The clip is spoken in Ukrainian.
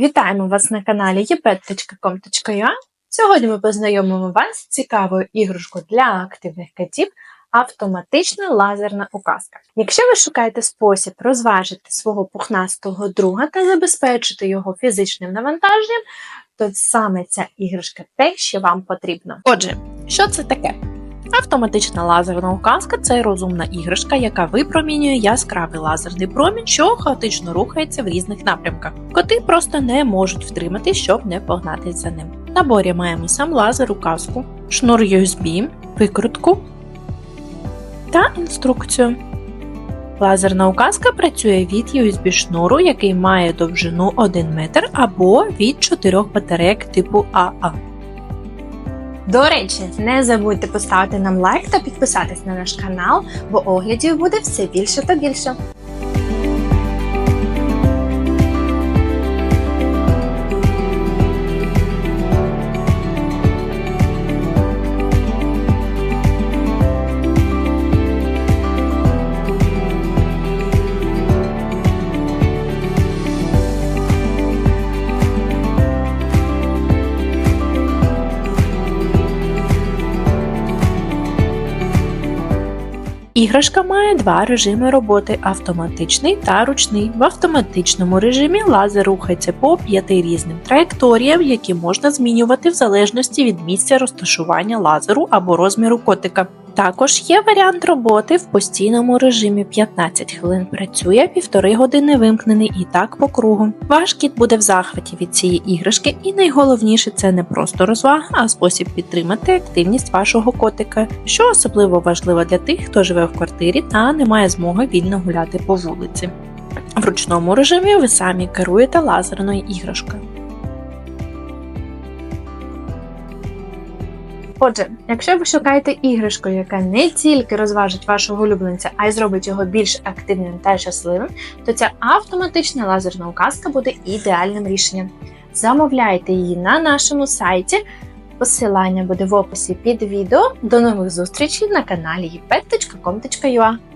Вітаємо вас на каналі єпет.com.ua Сьогодні ми познайомимо вас з цікавою іграшкою для активних котів автоматична лазерна указка. Якщо ви шукаєте спосіб розважити свого пухнастого друга та забезпечити його фізичним навантаженням, то саме ця іграшка те, що вам потрібно. Отже, що це таке? Автоматична лазерна указка це розумна іграшка, яка випромінює яскравий лазерний промінь, що хаотично рухається в різних напрямках. Коти просто не можуть втримати, щоб не погнатись за ним. В наборі маємо сам лазер указку, шнур USB, викрутку та інструкцію. Лазерна указка працює від USB шнуру, який має довжину 1 метр або від 4 батарейок типу АА. До речі, не забудьте поставити нам лайк та підписатись на наш канал, бо оглядів буде все більше та більше. Іграшка має два режими роботи автоматичний та ручний. В автоматичному режимі лазер рухається по п'яти різним траєкторіям, які можна змінювати в залежності від місця розташування лазеру або розміру котика. Також є варіант роботи в постійному режимі 15 хвилин працює, півтори години вимкнений і так по кругу. Ваш кіт буде в захваті від цієї іграшки, і найголовніше це не просто розвага, а спосіб підтримати активність вашого котика, що особливо важливо для тих, хто живе в квартирі та не має змоги вільно гуляти по вулиці. В ручному режимі ви самі керуєте лазерною іграшкою. Отже, якщо ви шукаєте іграшку, яка не тільки розважить вашого улюбленця, а й зробить його більш активним та щасливим, то ця автоматична лазерна указка буде ідеальним рішенням. Замовляйте її на нашому сайті. Посилання буде в описі під відео. До нових зустрічей на каналі epet.com.ua